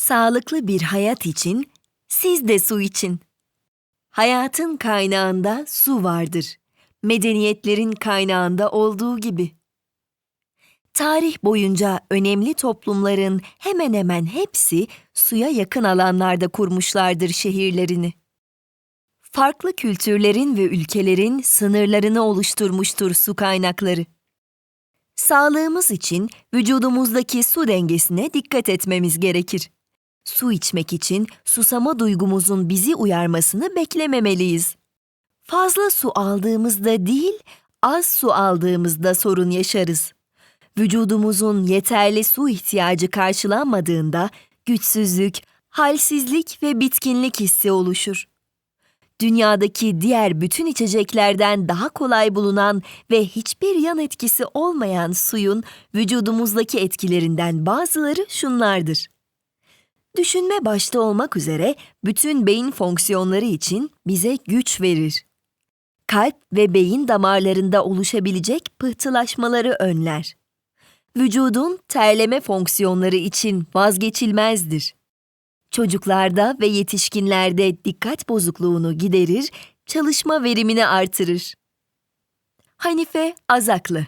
Sağlıklı bir hayat için siz de su için. Hayatın kaynağında su vardır. Medeniyetlerin kaynağında olduğu gibi. Tarih boyunca önemli toplumların hemen hemen hepsi suya yakın alanlarda kurmuşlardır şehirlerini. Farklı kültürlerin ve ülkelerin sınırlarını oluşturmuştur su kaynakları. Sağlığımız için vücudumuzdaki su dengesine dikkat etmemiz gerekir. Su içmek için susama duygumuzun bizi uyarmasını beklememeliyiz. Fazla su aldığımızda değil, az su aldığımızda sorun yaşarız. Vücudumuzun yeterli su ihtiyacı karşılanmadığında güçsüzlük, halsizlik ve bitkinlik hissi oluşur. Dünyadaki diğer bütün içeceklerden daha kolay bulunan ve hiçbir yan etkisi olmayan suyun vücudumuzdaki etkilerinden bazıları şunlardır. Düşünme başta olmak üzere bütün beyin fonksiyonları için bize güç verir. Kalp ve beyin damarlarında oluşabilecek pıhtılaşmaları önler. Vücudun terleme fonksiyonları için vazgeçilmezdir. Çocuklarda ve yetişkinlerde dikkat bozukluğunu giderir, çalışma verimini artırır. Hanife Azaklı